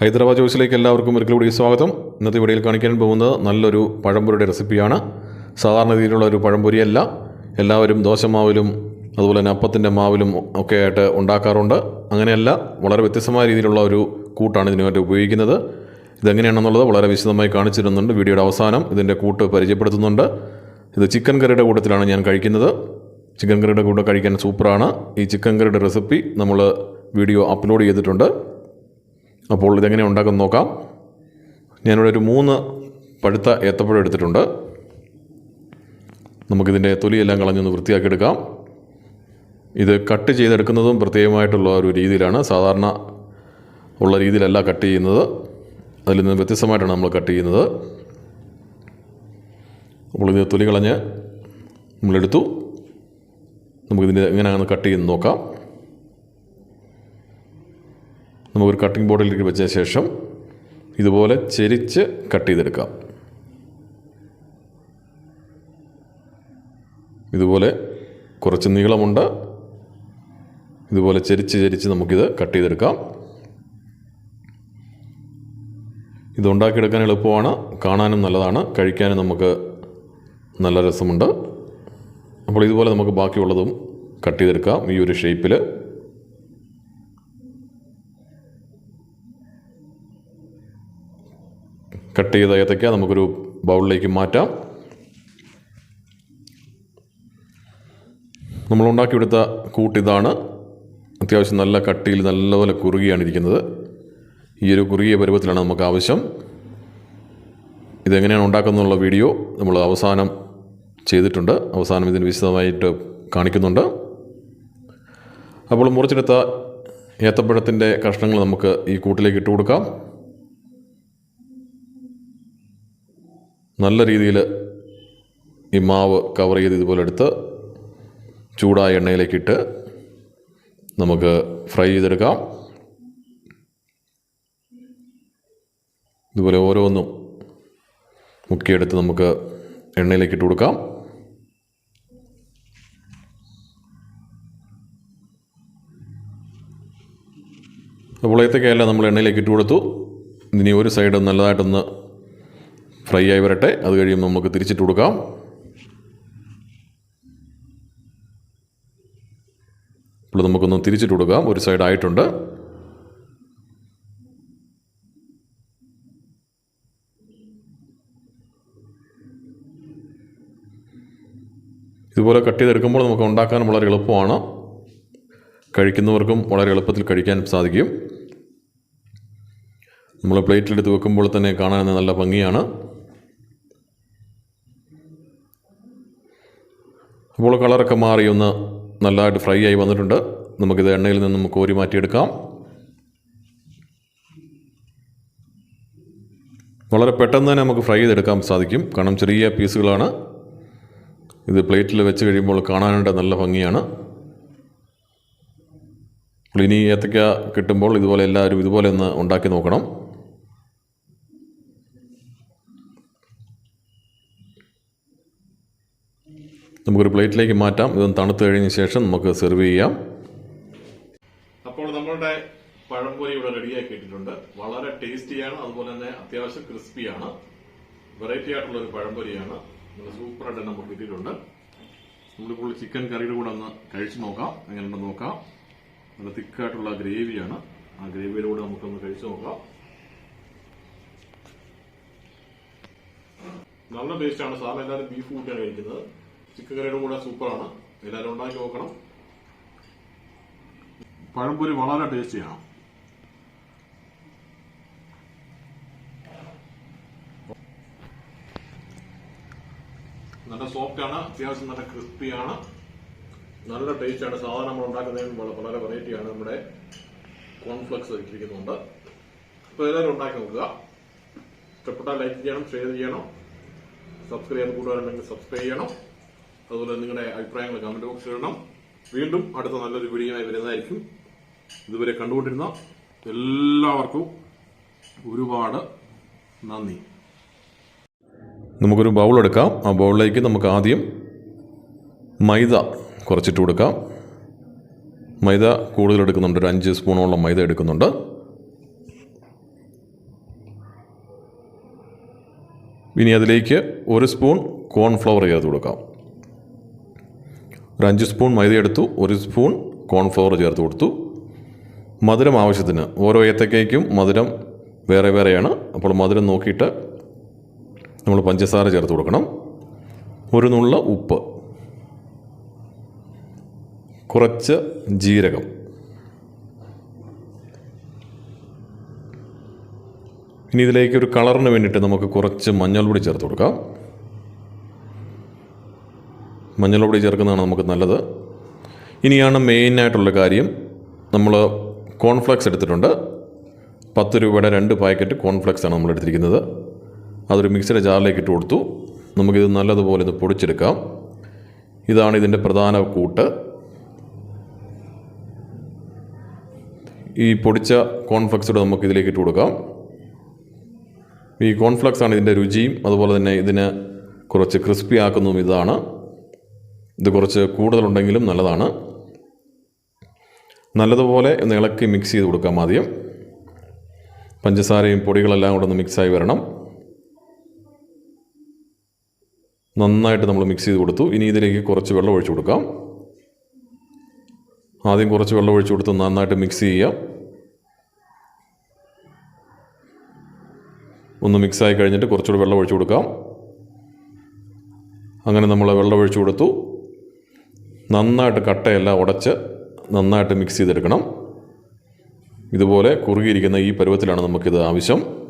ഹൈദരാബാദ് ചോയ്സിലേക്ക് എല്ലാവർക്കും ഒരിക്കൽ കൂടി സ്വാഗതം. ഇന്നത്തെ വീഡിയോയിൽ കാണിക്കാൻ പോകുന്നത് നല്ലൊരു പഴംപൊരിയുടെ റെസിപ്പിയാണ്. സാധാരണ രീതിയിലുള്ള ഒരു പഴംപൊരിയല്ല. എല്ലാവരും ദോശമാവിലും അതുപോലെ തന്നെ അപ്പത്തിന്റെ മാവിലും ഒക്കെ ആയിട്ട് ഉണ്ടാക്കാറുണ്ട്. അങ്ങനെയല്ല വളരെ വ്യത്യസ്തമായ രീതിയിലുള്ള ഒരു കൂട്ടാണ് ഇതിനു വേണ്ടി ഉപയോഗിക്കുന്നത്. ഇതെങ്ങനെയാണെന്നുള്ളത് വളരെ വിശദമായി കാണിച്ചിരുന്നുണ്ട് വീഡിയോയുടെ അവസാനം. ഇതിന്റെ കൂട്ട് പരിചയപ്പെടുത്തുന്നുണ്ട്. ഇത് ചിക്കൻ കറിയുടെ കൂട്ടത്തിലാണ് ഞാൻ കഴിക്കുന്നത്. ചിക്കൻ കറിയുടെ കൂടെ കഴിക്കാൻ സൂപ്പറാണ്. ഈ ചിക്കൻ കറിയുടെ റെസിപ്പി നമ്മൾ വീഡിയോ അപ്ലോഡ് ചെയ്തിട്ടുണ്ട്. അപ്പോൾ ഇതെങ്ങനെ ഉണ്ടാക്കുമെന്ന് നോക്കാം. ഞാനിവിടെ ഒരു മൂന്ന് പഴുത്ത ഏത്തപ്പഴം എടുത്തിട്ടുണ്ട്. നമുക്കിതിന്റെ തൊലിയെല്ലാം കളഞ്ഞൊന്ന് വൃത്തിയാക്കിയെടുക്കാം. ഇത് കട്ട് ചെയ്തെടുക്കുന്നതും പ്രത്യേകമായിട്ടുള്ള ഒരു രീതിയിലാണ്. സാധാരണ ഉള്ള രീതിയിലല്ല കട്ട് ചെയ്യുന്നത്. അതിൽ നിന്ന് വ്യത്യസ്തമായിട്ടാണ് നമ്മൾ കട്ട് ചെയ്യുന്നത്. അപ്പോൾ ഇത് തൊലി കളഞ്ഞ് നമ്മളെടുത്തു. നമുക്കിതിന്റെ എങ്ങനെയാണ് കട്ട് ചെയ്ത് നോക്കാം. നമുക്കൊരു കട്ടിംഗ് ബോർഡിലേക്ക് വെച്ച ശേഷം ഇതുപോലെ ചെരിച്ച് കട്ട് ചെയ്തെടുക്കാം. ഇതുപോലെ കുറച്ച് നീളമുണ്ട്. ഇതുപോലെ ചെരിച്ച് ചെരിച്ച് നമുക്കിത് കട്ട് ചെയ്തെടുക്കാം. ഇത് ഉണ്ടാക്കിയെടുക്കാൻ എളുപ്പമാണ്. കാണാനും നല്ലതാണ്. കഴിക്കാനും നമുക്ക് നല്ല രസമുണ്ട്. അപ്പോൾ ഇതുപോലെ നമുക്ക് ബാക്കിയുള്ളതും കട്ട് ചെയ്തെടുക്കാം. ഈ ഒരു ഷേപ്പിൽ കട്ട് ചെയ്ത ഏത്തയ്ക്ക നമുക്കൊരു ബൗളിലേക്ക് മാറ്റാം. നമ്മൾ ഉണ്ടാക്കിയെടുത്ത കൂട്ടിതാണ് അത്യാവശ്യം നല്ല കട്ടിയിൽ നല്ലപോലെ കുറുകിയാണ് ഇരിക്കുന്നത്. ഈ ഒരു കുറുകിയ പരുവത്തിലാണ് നമുക്ക് ആവശ്യം. ഇതെങ്ങനെയാണ് ഉണ്ടാക്കുന്നുള്ള വീഡിയോ നമ്മൾ അവസാനം ചെയ്തിട്ടുണ്ട്. അവസാനം ഇതിന് വിശദമായിട്ട് കാണിക്കുന്നുണ്ട്. അപ്പോൾ മുറിച്ചെടുത്ത ഏത്തപ്പഴത്തിന്റെ കഷ്ണങ്ങൾ നമുക്ക് ഈ കൂട്ടിലേക്ക് ഇട്ട് കൊടുക്കാം നല്ല രീതിയിൽ ഈ മാവ് കവർ ചെയ്ത് ഇതുപോലെ എടുത്ത് ചൂടായ എണ്ണയിലേക്കിട്ട് നമുക്ക് ഫ്രൈ ചെയ്തെടുക്കാം. ഇതുപോലെ ഓരോന്നും മുക്കിയെടുത്ത് നമുക്ക് എണ്ണയിലേക്ക് ഇട്ട് കൊടുക്കാം അപ്പോൾ നമ്മൾ എണ്ണയിലേക്ക് ഇട്ട് കൊടുത്തു. ഇനി ഒരു സൈഡ് നല്ലതായിട്ടൊന്ന് ഫ്രൈ ആയി വരട്ടെ. അത് കഴിയുമ്പോൾ നമുക്ക് തിരിച്ചിട്ട് കൊടുക്കാം. ഇപ്പോൾ നമുക്കൊന്ന് തിരിച്ചിട്ട് കൊടുക്കാം. ഒരു സൈഡ് ആയിട്ടുണ്ട്. ഇതുപോലെ കട്ട് ചെയ്തെടുക്കുമ്പോൾ നമുക്ക് ഉണ്ടാക്കാൻ വളരെ എളുപ്പമാണ്. കഴിക്കുന്നവർക്കും വളരെ എളുപ്പത്തിൽ കഴിക്കാൻ സാധിക്കും. നമ്മൾ പ്ലേറ്റിലെടുത്ത് വെക്കുമ്പോൾ തന്നെ കാണാൻ നല്ല ഭംഗിയാണ്. അപ്പോൾ കളറൊക്കെ മാറി ഒന്ന് നല്ലതായിട്ട് ഫ്രൈ ആയി വന്നിട്ടുണ്ട്. നമുക്കിത് എണ്ണയിൽ നിന്ന് നമുക്ക് കോരി മാറ്റിയെടുക്കാം. വളരെ പെട്ടെന്ന് തന്നെ നമുക്ക് ഫ്രൈ ചെയ്തെടുക്കാൻ സാധിക്കും. കാരണം ചെറിയ പീസുകളാണ്. ഇത് പ്ലേറ്റിൽ വെച്ച് കഴിയുമ്പോൾ കാണാനായിട്ട് നല്ല ഭംഗിയാണ്. അപ്പോൾ ഇനി ഏത്തക്ക കിട്ടുമ്പോൾ ഇതുപോലെ എല്ലാവരും ഇതുപോലെ ഒന്ന് ഉണ്ടാക്കി നോക്കണം. നമുക്കൊരു പ്ലേറ്റിലേക്ക് മാറ്റാം. ഇതൊന്ന് തണുത്ത് കഴിഞ്ഞ ശേഷം നമുക്ക് സെർവ് ചെയ്യാം. അപ്പോൾ നമ്മളുടെ പഴംപൊരി ഇവിടെ റെഡിയാക്കി ഇട്ടിട്ടുണ്ട് വളരെ ടേസ്റ്റിയാണ് അതുപോലെ തന്നെ അത്യാവശ്യം ക്രിസ്പിയാണ്. വെറൈറ്റി ആയിട്ടുള്ള ഒരു പഴംപൊരിയാണ്. സൂപ്പറായിട്ട് നമുക്ക് കിട്ടിയിട്ടുണ്ട്. നമ്മളിപ്പോൾ ചിക്കൻ കറിയുടെ കൂടെ ഒന്ന് കഴിച്ചു നോക്കാം. എങ്ങനെയുണ്ടെന്ന് നോക്കാം. നല്ല തിക്കായിട്ടുള്ള ഗ്രേവിയാണ് ആ ഗ്രേവിയുടെ കൂടെ നമുക്കൊന്ന് കഴിച്ചു നോക്കാം. നല്ല ടേസ്റ്റാണ് സാറിന് എല്ലാവരും ബീഫ് കൂട്ടിയാണ് കഴിക്കുന്നത്. ചിക്കൻ കറിയുടെ കൂടെ സൂപ്പറാണ് എല്ലാവരും ഉണ്ടാക്കി നോക്കണം. പഴംപൊരി വളരെ ടേസ്റ്റിയാണ് നല്ല സോഫ്റ്റ് ആണ്. അത്യാവശ്യം നല്ല ക്രിസ്പിയാണ് നല്ല ടേസ്റ്റ് ആണ്. സാധാരണ നമ്മൾ ഉണ്ടാക്കുന്നതിന് വളരെ വെറൈറ്റിയാണ് നമ്മുടെ കോൺഫ്ലക്സ് ഇട്ടിരിക്കുന്നുണ്ട് അപ്പോൾ എല്ലാവരും ഉണ്ടാക്കി നോക്കുക. ഇഷ്ടപ്പെട്ടാൽ ലൈക്ക് ചെയ്യണം ഷെയർ ചെയ്യണം. സബ്സ്ക്രൈബ് ചെയ്യാൻ കൂടുതലുണ്ടെങ്കിൽ സബ്സ്ക്രൈബ് ചെയ്യണം. അതുപോലെ നിങ്ങളുടെ അഭിപ്രായങ്ങൾ കമന്റ് ബോക്സിൽ ഇടണം. വീണ്ടും അടുത്ത നല്ലൊരു വീഡിയോയായി വരുന്നതായിരിക്കും. ഇതുവരെ കണ്ടുകൊണ്ടിരുന്ന എല്ലാവർക്കും ഒരുപാട് നന്ദി. നമുക്കൊരു ബൗൾ എടുക്കാം. ആ ബൗളിലേക്ക് നമുക്ക് ആദ്യം മൈദ കുറച്ചിട്ട് കൊടുക്കാം. മൈദ കൂടുതൽ എടുക്കുന്നുണ്ട്. ഒരു അഞ്ച് സ്പൂണോളം മൈദ എടുക്കുന്നുണ്ട്. ഇനി അതിലേക്ക് ഒരു സ്പൂൺ കോൺഫ്ലവർ ചേർത്ത് കൊടുക്കാം. ഒരു അഞ്ച് സ്പൂൺ മൈദ എടുത്തു ഒരു സ്പൂൺ കോൺഫ്ലവർ ചേർത്ത് കൊടുത്തു. മധുരം ആവശ്യത്തിന് ഓരോ ഏത്തക്കയ്ക്കും മധുരം വേറെ വേറെയാണ്. അപ്പോൾ മധുരം നോക്കിയിട്ട് നമ്മൾ പഞ്ചസാര ചേർത്ത് കൊടുക്കണം. ഒരു നുള്ള ഉപ്പ് കുറച്ച് ജീരകം. ഇനി ഇതിലേക്ക് ഒരു കളറിന് വേണ്ടിയിട്ട് നമുക്ക് കുറച്ച് മഞ്ഞൾപ്പൊടി ചേർത്ത് കൊടുക്കാം. മഞ്ഞൾപ്പൊടി ചേർക്കുന്നതാണ് നമുക്ക് നല്ലത്. ഇനിയാണ് മെയിനായിട്ടുള്ള കാര്യം. നമ്മൾ കോൺഫ്ലെക്സ് എടുത്തിട്ടുണ്ട്. പത്ത് രൂപയുടെ രണ്ട് പാക്കറ്റ് ആണ് നമ്മൾ എടുത്തിരിക്കുന്നത്. അതൊരു മിക്സിയുടെ ജാറിലേക്ക് ഇട്ട് കൊടുത്തു. നമുക്കിത് നല്ലതുപോലെ ഇത് പൊടിച്ചെടുക്കാം. ഇതാണ് ഇതിന്റെ പ്രധാന കൂട്ട്. ഈ പൊടിച്ച കോൺഫ്ലെക്സൂടെ നമുക്ക് ഇതിലേക്ക് ഇട്ട് കൊടുക്കാം. ഈ കോൺഫ്ലക്സ് ആണ് ഇതിന്റെ രുചിയും അതുപോലെ തന്നെ ഇതിന് കുറച്ച് ക്രിസ്പി ആക്കുന്നതും ഇതാണ്. ഇത് കുറച്ച് കൂടുതലുണ്ടെങ്കിലും നല്ലതാണ്. നല്ലതുപോലെ ഒന്ന് ഇളക്കി മിക്സ് ചെയ്ത് കൊടുക്കാം ആദ്യം. പഞ്ചസാരയും പൊടികളെല്ലാം കൂടെ ഒന്ന് മിക്സായി വരണം. നന്നായിട്ട് നമ്മൾ മിക്സ് ചെയ്ത് കൊടുത്തു. ഇനി ഇതിലേക്ക് കുറച്ച് വെള്ളം ഒഴിച്ചു കൊടുക്കാം. ആദ്യം കുറച്ച് വെള്ളം ഒഴിച്ചു കൊടുത്ത് നന്നായിട്ട് മിക്സ് ചെയ്യാം ഒന്ന് മിക്സായി കഴിഞ്ഞിട്ട് കുറച്ചുകൂടി വെള്ളം ഒഴിച്ചു കൊടുക്കാം. അങ്ങനെ നമ്മൾ വെള്ളം ഒഴിച്ചു കൊടുത്തു. നന്നായിട്ട് കട്ടയെല്ലാം ഉടച്ച് നന്നായിട്ട് മിക്സ് ചെയ്തെടുക്കണം. ഇതുപോലെ കുറുകിയിരിക്കുന്ന ഈ പരുവത്തിലാണ് നമുക്കിത് ആവശ്യം.